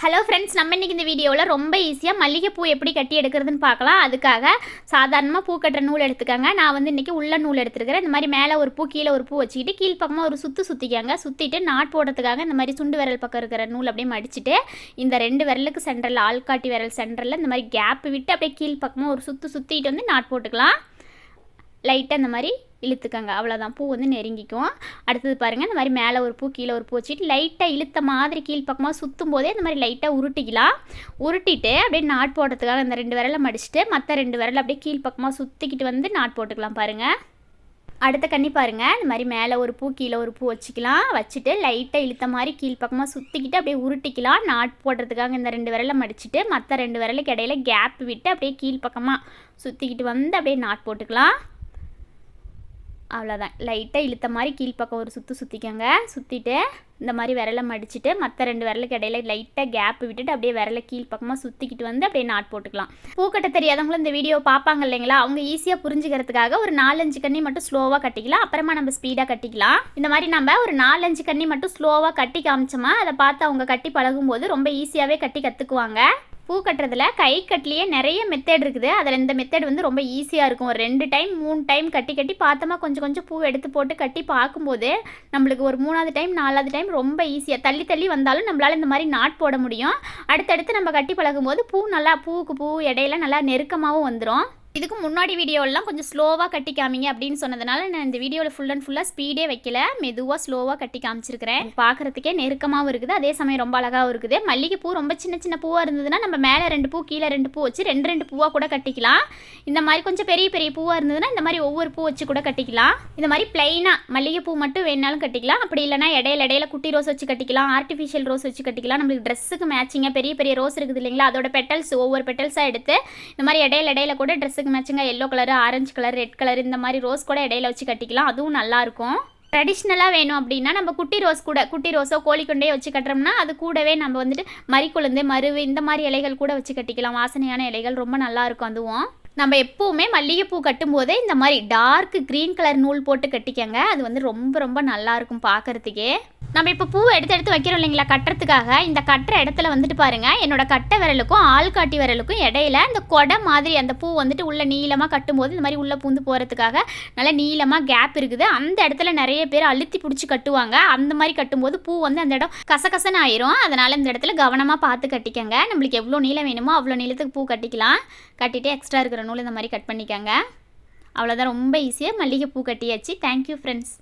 Hello friends நம்ம இன்றைக்கி இந்த வீடியோவில் ரொம்ப ஈஸியாக மல்லிகைப்பூ எப்படி கட்டி எடுக்கிறதுன்னு பார்க்கலாம். அதுக்காக சாதாரணமாக பூ கட்டுற நூல் எடுத்துக்கோங்க. நான் வந்து இன்றைக்கி உள்ள நூல் எடுத்துருக்கிறேன். இந்த மாதிரி மேலே ஒரு பூ கீழே ஒரு பூ வச்சுக்கிட்டு கீழ்ப்பக்கமாக ஒரு சுற்று சுற்றிக்காங்க சுற்றிட்டு நாட் போடுறதுக்காக இந்த மாதிரி சுண்டு விரல் பக்கம் இருக்கிற நூல் அப்படியே மடிச்சுட்டு இந்த ரெண்டு விரலுக்கு சென்டரில் ஆள்காட்டி விரல் சென்டரில் இந்த மாதிரி கேப் விட்டு அப்படியே கீழ்ப்பக்கமாக ஒரு சுற்று சுற்றிட்டு வந்து நாட் போட்டுக்கலாம். லைட்டாக இந்த மாதிரி இழுத்துக்கங்க. அவ்வளோதான் பூ வந்து நெருங்கிக்கும். அடுத்தது பாருங்கள் இந்த மாதிரி மேலே ஒரு பூ கீழே ஒரு பூ வச்சுட்டு லைட்டாக இழுத்த மாதிரி கீழ்ப்பக்கமாக சுற்றும் போதே இந்த மாதிரி லைட்டாக உருட்டிக்கலாம். உருட்டிட்டு அப்படியே நாட் போடுறதுக்காக இந்த ரெண்டு விரலை மடிச்சுட்டு மற்ற ரெண்டு விரலை அப்படியே கீழ்ப்பக்கமாக சுற்றிக்கிட்டு வந்து நாட் போட்டுக்கலாம் பாருங்கள் அடுத்த கண்ணி பாருங்கள் இந்த மாதிரி மேலே ஒரு பூ கீழே ஒரு பூ வச்சுக்கலாம். வச்சுட்டு லைட்டாக இழுத்த மாதிரி கீழ்ப்பக்கமாக சுற்றிக்கிட்டு அப்படியே உருட்டிக்கலாம். நாட் போடுறதுக்காக இந்த ரெண்டு விரலை மடிச்சுட்டு மற்ற ரெண்டு விரலுக்கு இடையில கேப் விட்டு அப்படியே கீழ்ப்பக்கமாக சுற்றிக்கிட்டு வந்து அப்படியே நாட் போட்டுக்கலாம். அவ்வளோதான் லைட்டாக இழுத்த மாதிரி கீழ்ப்பக்கம் ஒரு சுற்று சுற்றிக்கோங்க சுற்றிட்டு இந்த மாதிரி விரலை மடிச்சுட்டு மற்ற ரெண்டு விரலுக்கு இடையில லைட்டாக கேப் விட்டுட்டு அப்படியே விரலை கீழ்ப்பக்கமாக சுற்றிக்கிட்டு வந்து அப்படியே நாட் போட்டுக்கலாம். பூக்கட்ட தெரியாதவங்களும் இந்த வீடியோ பார்ப்பாங்க இல்லைங்களா? அவங்க ஈஸியாக புரிஞ்சுக்கிறதுக்காக ஒரு நாலஞ்சு கண்ணி மட்டும் ஸ்லோவாக கட்டிக்கலாம். அப்புறமா நம்ம ஸ்பீடாக கட்டிக்கலாம். இந்த மாதிரி நம்ம ஒரு நாலஞ்சு கண்ணி மட்டும் ஸ்லோவாக கட்டி காமிச்சோமா அதை பார்த்து அவங்க கட்டி பழகும்போது ரொம்ப ஈஸியாகவே கட்டி கற்றுக்குவாங்க பூ கட்டுறதுல கை கட்டிலேயே நிறைய மெத்தட் இருக்குது. அதில் இந்த மெத்தட் வந்து ரொம்ப ஈஸியாக இருக்கும். ஒரு ரெண்டு டைம் மூணு டைம் கட்டி கட்டி பார்த்தோமா கொஞ்சம் கொஞ்சம் பூ எடுத்து போட்டு கட்டி பார்க்கும்போது நம்மளுக்கு ஒரு மூணாவது டைம் நாலாவது டைம் ரொம்ப ஈஸியாக தள்ளி தள்ளி வந்தாலும் நம்மளால் இந்த மாதிரி நாட் போட முடியும். அடுத்தடுத்து நம்ம கட்டி பழகும்போது பூ நல்லா பூவுக்கு பூ இடையில நல்லா நெருக்கமாகவும் வந்துடும் இதுக்கு முன்னாடி வீடியோலாம் கொஞ்சம் ஸ்லோவாக கட்டி காமிங்க அப்படின்னு சொன்னதுனால நான் இந்த வீடியோவில் ஃபுல் அண்ட் ஃபுல்லாக ஸ்பீடே வைக்கல. மெதுவாக ஸ்லோவாக கட்டி காமிச்சிருக்கிறேன். பார்க்குறதுக்கே நெருக்கமாகவும் இருக்குது. அதே சமயம் ரொம்ப அழகாகவும் இருக்குது. மல்லிகை பூ ரொம்ப சின்ன சின்ன பூவாக இருந்ததுன்னா நம்ம மேலே ரெண்டு பூ கீழே ரெண்டு பூ வச்சு ரெண்டு ரெண்டு பூவாக கூட கட்டிக்கலாம். இந்த மாதிரி கொஞ்சம் பெரிய பெரிய பூவாக இருந்ததுன்னா இந்த மாதிரி ஒவ்வொரு பூ வச்சு கூட கட்டிக்கலாம். இந்த மாதிரி பிளைனாக மல்லிகை பூ மட்டும் வேணாலும் கட்டிக்கலாம். அப்படி இல்லைனா இடையில இடையில குட்டி ரோஸ் வச்சு கட்டிக்கலாம். ஆர்டிஃபிஷியல் ரோஸ் வச்சு கட்டிக்கலாம். நம்மளுக்கு ட்ரெஸ்ஸுக்கு மேட்சிங்காக பெரிய பெரிய ரோஸ் இருக்குது இல்லைங்களா? அதோட பெட்டல்ஸ் ஒவ்வொரு பெட்டல்ஸாக எடுத்து இந்த மாதிரி இடையில இடையில கூட ட்ரெஸ்ஸுக்கு மேட்சிங்க yellow colour orange colour red colour இந்த மாதிரி ரோஸ் கூட இடையில வச்சு கட்டிக்கலாம். அதுவும் நல்லாயிருக்கும் ட்ரெடிஷ்னலாக வேணும் அப்படின்னா நம்ம குட்டி ரோஸ் கூட குட்டி ரோஸோ கோழிக்கொண்டே வச்சு கட்டுறோம்னா அது கூடவே நம்ம வந்துட்டு மறிக்குழுந்து மருவு இந்த மாதிரி இலைகள் கூட வச்சு கட்டிக்கலாம். வாசனையான இலைகள் ரொம்ப நல்லாயிருக்கும் அதுவும். நம்ம எப்போவுமே மல்லிகைப்பூ கட்டும்போதே இந்த மாதிரி டார்க் க்ரீன் கலர் நூல் போட்டு கட்டிக்கங்க. அது வந்து ரொம்ப ரொம்ப நல்லாயிருக்கும் பார்க்குறதுக்கே. நம்ம இப்போ பூ எடுத்து எடுத்து வைக்கிறோம் இல்லைங்களா? கட்டுறதுக்காக. இந்த கட்டுற இடத்துல வந்துட்டு பாருங்க. என்னோட கட்டை விரலுக்கும் ஆள்காட்டி விரலுக்கும் இடையில இந்த கொடை மாதிரி அந்த பூ வந்துட்டு உள்ள நீளமாக கட்டும்போது இந்த மாதிரி உள்ள பூந்து போகிறதுக்காக நல்லா நீளமாக கேப் இருக்குது. அந்த இடத்துல நிறைய பேர் அழுத்தி பிடிச்சி கட்டுவாங்க. அந்த மாதிரி கட்டும்போது பூ வந்து அந்த இடம் கசகசன்னு ஆயிரும். அதனால் இந்த இடத்துல கவனமாக பார்த்து கட்டிக்கங்க. நம்மளுக்கு எவ்வளோ நீளம் வேணுமோ அவ்வளோ நீளத்துக்கு பூ கட்டிக்கலாம். கட்டிட்டு எக்ஸ்ட்ரா இருக்கிற நூல் இந்த மாதிரி கட் பண்ணிக்கோங்க. அவ்வளோதான் ரொம்ப ஈஸியாக மல்லிகை பூ கட்டியாச்சு தேங்க்யூ ஃப்ரெண்ட்ஸ்